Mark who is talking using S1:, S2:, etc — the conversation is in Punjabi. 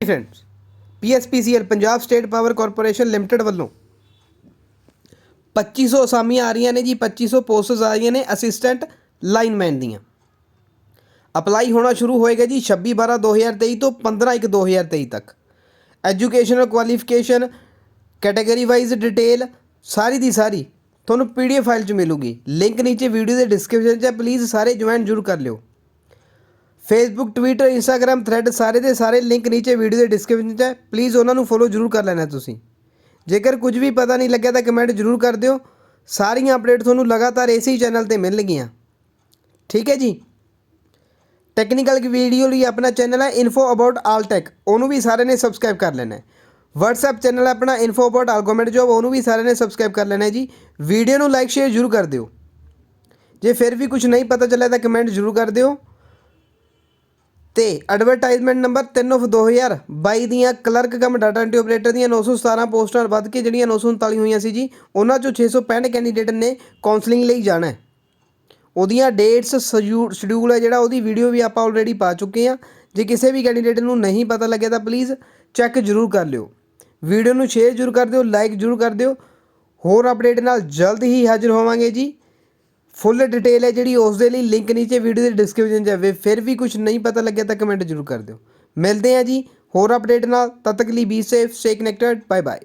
S1: Friends PSPCL Punjab state power corporation limited ਵੱਲੋਂ 2500 ਅਸਾਮੀਆਂ ਆ ਰਹੀਆਂ ਨੇ ਜੀ 2500 ਪੋਸਟਸ ਆ ਰਹੀਆਂ ਨੇ ਅਸਿਸਟੈਂਟ ਲਾਈਨਮੈਨ ਦੀਆਂ। ਅਪਲਾਈ ਹੋਣਾ ਸ਼ੁਰੂ ਹੋਏਗਾ ਜੀ 26 12 2023 ਤੋਂ 15 1 2023 ਤੱਕ। Educational qualification category wise detail ਸਾਰੀ ਦੀ ਸਾਰੀ ਤੁਹਾਨੂੰ ਪੀਡੀਐਫ ਫਾਈਲ 'ਚ ਮਿਲੂਗੀ। ਲਿੰਕ ਨੀਚੇ ਵੀਡੀਓ ਦੇ ਡਿਸਕ੍ਰਿਪਸ਼ਨ 'ਚ ਹੈ ਪਲੀਜ਼ ਸਾਰੇ ਜੁਆਇਨ ਜ਼ਰੂਰ ਕਰ ਲਿਓ। ਫੇਸਬੁੱਕ ਟਵਿੱਟਰ ਇੰਸਟਾਗ੍ਰam ਥ੍ਰੈਡ ਸਾਰੇ ਦੇ ਸਾਰੇ ਲਿੰਕ ਨੀਚੇ ਵੀਡੀਓ ਦੇ ਡਿਸਕ੍ਰਿਪਸ਼ਨ 'ਚ ਹੈ। ਪਲੀਜ਼ ਉਹਨਾਂ ਨੂੰ ਫੋਲੋ ਜ਼ਰੂਰ ਕਰ ਲੈਣਾ ਤੁਸੀਂ। ਜੇਕਰ ਕੁਝ ਵੀ ਪਤਾ ਨਹੀਂ ਲੱਗਿਆ ਤਾਂ ਕਮੈਂਟ ਜ਼ਰੂਰ ਕਰ ਦਿਓ। ਸਾਰੀਆਂ ਅਪਡੇਟ ਤੁਹਾਨੂੰ ਲਗਾਤਾਰ ਇਸੇ ਹੀ ਚੈਨਲ ਤੇ ਮਿਲਣਗੀਆਂ ਠੀਕ ਹੈ ਜੀ? ਟੈਕਨੀਕਲ ਵੀਡੀਓ ਲਈ ਆਪਣਾ ਚੈਨਲ ਹੈ ਇਨਫੋ ਅਬਾਊਟ ਆਲ ਟੈਕ ਉਹਨੂੰ ਵੀ ਸਾਰਿਆਂ ਨੇ ਸਬਸਕ੍ਰਾਈਬ ਕਰ ਲੈਣਾ ਹੈ। WhatsApp ਚੈਨਲ ਹੈ ਆਪਣਾ ਇਨਫੋ ਅਬਾਊਟ ਆਲਗੋਮੈਂਟ ਜੋਬ ਉਹਨੂੰ ਵੀ ਸਾਰਿਆਂ ਨੇ ਸਬਸਕ੍ਰਾਈਬ ਕਰ ਲੈਣਾ ਹੈ ਜੀ। ਵੀਡੀਓ ਨੂੰ ਲਾਈਕ ਸ਼ੇਅਰ ਜ਼ਰੂਰ ਕਰ ਦਿਓ। ਜੇ ਫਿਰ ਵੀ ਕੁਝ ਨਹੀਂ ਪਤਾ ਚੱਲਿਆ ਤਾਂ ਕਮੈਂਟ ਜ਼ਰੂਰ ਕਰ ਦਿਓ। ਤੇ ਐਡਵਰਟਾਈਜ਼ਮੈਂਟ ਨੰਬਰ 3 ਆਫ 2022 ਦੀਆਂ clerk cum data entry operator ਦੀਆਂ 917 ਪੋਸਟਾਂ ਵੱਧ ਕੇ ਜਿਹੜੀਆਂ 939 ਹੋਈਆਂ ਸੀ ਜੀ, ਉਹਨਾਂ ਚੋਂ 665 ਕੈਂਡੀਡੇਟ ਨੇ ਕਾਉਂਸਲਿੰਗ ਲਈ ਜਾਣਾ ਉਹਦੀਆਂ ਡੇਟਸ ਸ਼ਡਿਊਲ ਹੈ ਜਿਹੜਾ, ਉਹਦੀ ਵੀਡੀਓ ਵੀ ਆਪਾਂ ਆਲਰੇਡੀ ਪਾ ਚੁੱਕੇ ਹਾਂ। ਜੇ ਕਿਸੇ ਵੀ ਕੈਂਡੀਡੇਟ ਨੂੰ ਨਹੀਂ ਪਤਾ ਲੱਗਿਆ ਤਾਂ ਪਲੀਜ਼ ਚੈੱਕ ਜ਼ਰੂਰ ਕਰ ਲਿਓ। ਵੀਡੀਓ ਨੂੰ ਸ਼ੇਅਰ ਜ਼ਰੂਰ ਕਰ ਦਿਓ ਲਾਈਕ ਜ਼ਰੂਰ ਕਰ ਦਿਓ। ਹੋਰ ਅਪਡੇਟ ਨਾਲ ਜਲਦ ਹੀ ਹਾਜ਼ਰ ਹੋਵਾਂਗੇ ਜੀ। ਫੁੱਲ ਡਿਟੇਲ ਹੈ ਜਿਹੜੀ ਉਸ ਦੇ ਲਈ ਲਿੰਕ ਨੀਚੇ ਵੀਡੀਓ ਦੇ ਡਿਸਕ੍ਰਿਪਸ਼ਨ 'ਚ ਹੈ। ਫਿਰ ਵੀ ਕੁਝ ਨਹੀਂ ਪਤਾ ਲੱਗਿਆ ਤਾਂ ਕਮੈਂਟ ਜ਼ਰੂਰ ਕਰ ਦਿਓ। ਮਿਲਦੇ ਹਾਂ ਜੀ ਹੋਰ ਅਪਡੇਟ ਨਾਲ। ਤਦ ਤੱਕ ਲਈ be safe stay connected bye bye